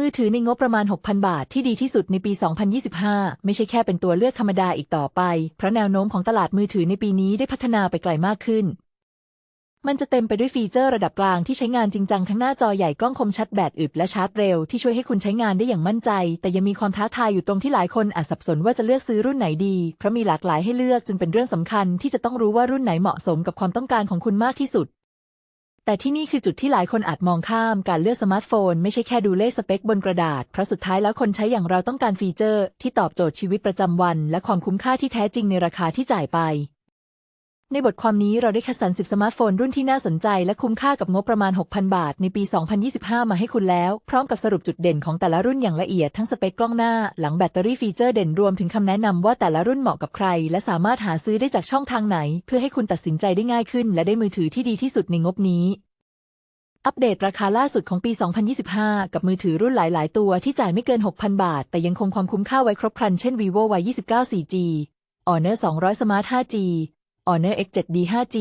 มือถือในงบประมาณ 6,000 บาทที่ดีที่สุดในปี 2025 ไม่ใช่แค่เป็นตัวเลือกธรรมดาอีกต่อไป เพราะแนวโน้มของตลาดมือถือในปีนี้ได้พัฒนาไปไกลมากขึ้น มันจะเต็มไปด้วยฟีเจอร์ระดับกลางที่ใช้งานจริงจังทั้งหน้าจอใหญ่กล้องคมชัดแบตอึดและชาร์จเร็วที่ช่วยให้คุณใช้งานได้อย่างมั่นใจ แต่ยังมีความท้าทายอยู่ตรงที่หลายคนอาจสับสนว่าจะเลือกซื้อรุ่นไหนดี เพราะมีหลากหลายให้เลือกจึงเป็นเรื่องสำคัญที่จะต้องรู้ว่ารุ่นไหนเหมาะสมกับความต้องการของคุณมากที่สุด แต่ที่นี่คือจุดที่หลายคนอาจมองข้ามการเลือกสมาร์ทโฟน ไม่ใช่แค่ดูเลขสเปคบนกระดาษ เพราะสุดท้ายแล้วคนใช้อย่างเราต้องการฟีเจอร์ ที่ตอบโจทย์ชีวิตประจำวัน และความคุ้มค่าที่แท้จริงในราคาที่จ่ายไป ในบทความนี้เราได้คัดสรร 10 สมาร์ทโฟนรุ่นที่น่าสนใจและคุ้มค่ากับงบประมาณ 6,000 บาท ในปี 2025 มาให้คุณแล้ว พร้อมกับสรุปจุดเด่นของแต่ละรุ่นอย่างละเอียดทั้งสเปคกล้องหน้า หลังแบตเตอรี่ฟีเจอร์เด่นรวมถึงคำแนะนำว่าแต่ละรุ่นเหมาะกับใคร และสามารถหาซื้อได้จากช่องทางไหน เพื่อให้คุณตัดสินใจได้ง่ายขึ้น และได้มือถือที่ดีที่สุดในงบนี้อัปเดตราคาล่าสุดของปี 2025 กับมือถือรุ่นหลาย ๆ ตัวที่จ่ายไม่เกิน 6,000 บาท แต่ยังคงความคุ้มค่าไว้ครบครัน เช่น vivo y 29 4G Honor 200 Smart 5G Honor X7D 5G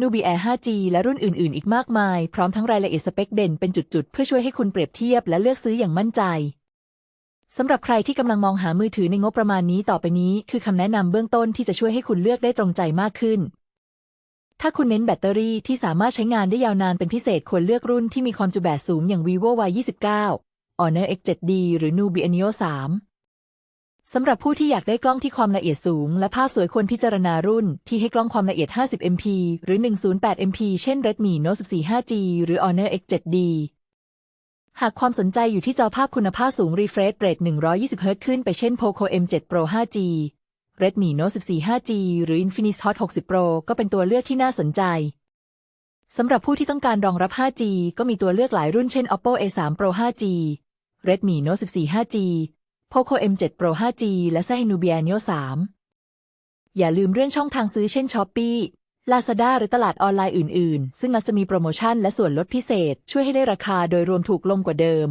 Nubia Air 5G และรุ่นอื่น ๆ อีกมากมาย พร้อมทั้งรายละเอียดสเปคเด่นเป็นจุด ๆ เพื่อช่วยให้คุณเปรียบเทียบและเลือกซื้ออย่างมั่นใจสำหรับใครที่กำลังมองหามือถือในงบประมาณนี้ต่อไปนี้ คือคำแนะนำเบื้องต้นที่จะช่วยให้คุณเลือกได้ตรงใจมากขึ้น ถ้าคุณเน้นแบตเตอรี่ที่สามารถใช้งานได้ยาวนานเป็นพิเศษควรเลือกรุ่นที่มีความจุแบตสูงอย่าง vivo y 29 Honor X7D หรือ Nubia Neo 3 สำหรับผู้ที่อยากได้กล้องที่ความละเอียดสูง และภาพสวยควรพิจารณารุ่น ที่ให้กล้องความละเอียด 50 MP หรือ 108 MP เช่น Redmi Note 14 5G หรือ Honor X7D หากความสนใจอยู่ที่จอภาพคุณภาพสูง refresh rate 120 Hz ขึ้นไปเช่น Poco M7 Pro 5G Redmi Note 14 5G หรือ Infinix Hot 60 Pro ก็เป็นตัวเลือกที่น่าสนใจ สำหรับผู้ที่ต้องการรองรับ 5G ก็มีตัวเลือกหลายรุ่นเช่น Oppo A3 Pro 5G Redmi Note 14 5G Poco M7 Pro 5G และ Nubia Neo 3 อย่าลืมเรื่องช่องทางซื้อเช่น Shopee Lazada หรือตลาดออนไลน์อื่น ๆ ซึ่งมักจะมีโปรโมชั่นและส่วนลดพิเศษ ช่วยให้ได้ราคาโดยรวมถูกลงกว่าเดิม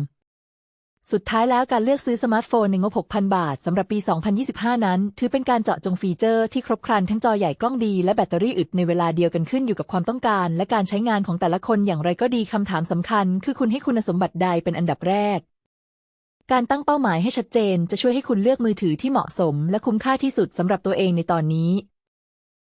สุดท้ายแล้วการเลือกซื้อสมาร์ทโฟนในงบ6,000 บาทสำหรับปี 2025 นั้น ถือเป็นการเจาะจงฟีเจอร์ที่ครบครันทั้งจอใหญ่กล้องดีและแบตเตอรี่อึดในเวลาเดียวกันขึ้นอยู่กับความต้องการ และการใช้งานของแต่ละคนอย่างไรก็ดีคำถามสำคัญ คือคุณให้คุณสมบัติใดเป็นอันดับแรก การตั้งเป้าหมายให้ชัดเจนจะช่วยให้คุณเลือกมือถือที่เหมาะสม และคุ้มค่าที่สุดสำหรับตัวเองในตอนนี้